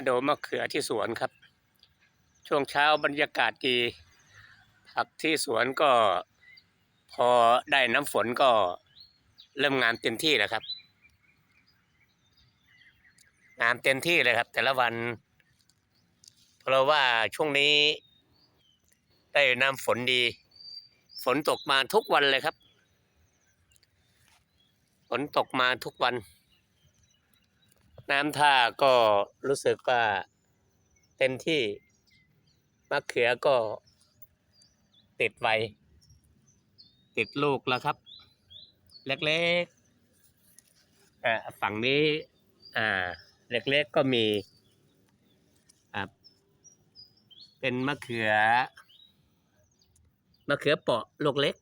มาดูมะเขือที่สวนครับ ช่วงเช้าบรรยากาศดี ผักที่สวนก็พอได้น้ำฝนก็เริ่มงามเต็มที่แล้วครับ งามเต็มที่เลยครับ แต่ละวัน เพราะว่าช่วงนี้ ได้น้ำฝนดี ฝนตกมาทุกวันเลยครับ ฝนตกมาทุกวัน น้ำท่าก็รู้สึกว่าเต็มที่มะเขือก็ติดไว ติดลูกแล้วครับ เล็กๆอ่าฝั่งนี้อ่าเล็กๆก็มีอ่าเป็นมะเขือมะเขือเปาะลูกเล็ก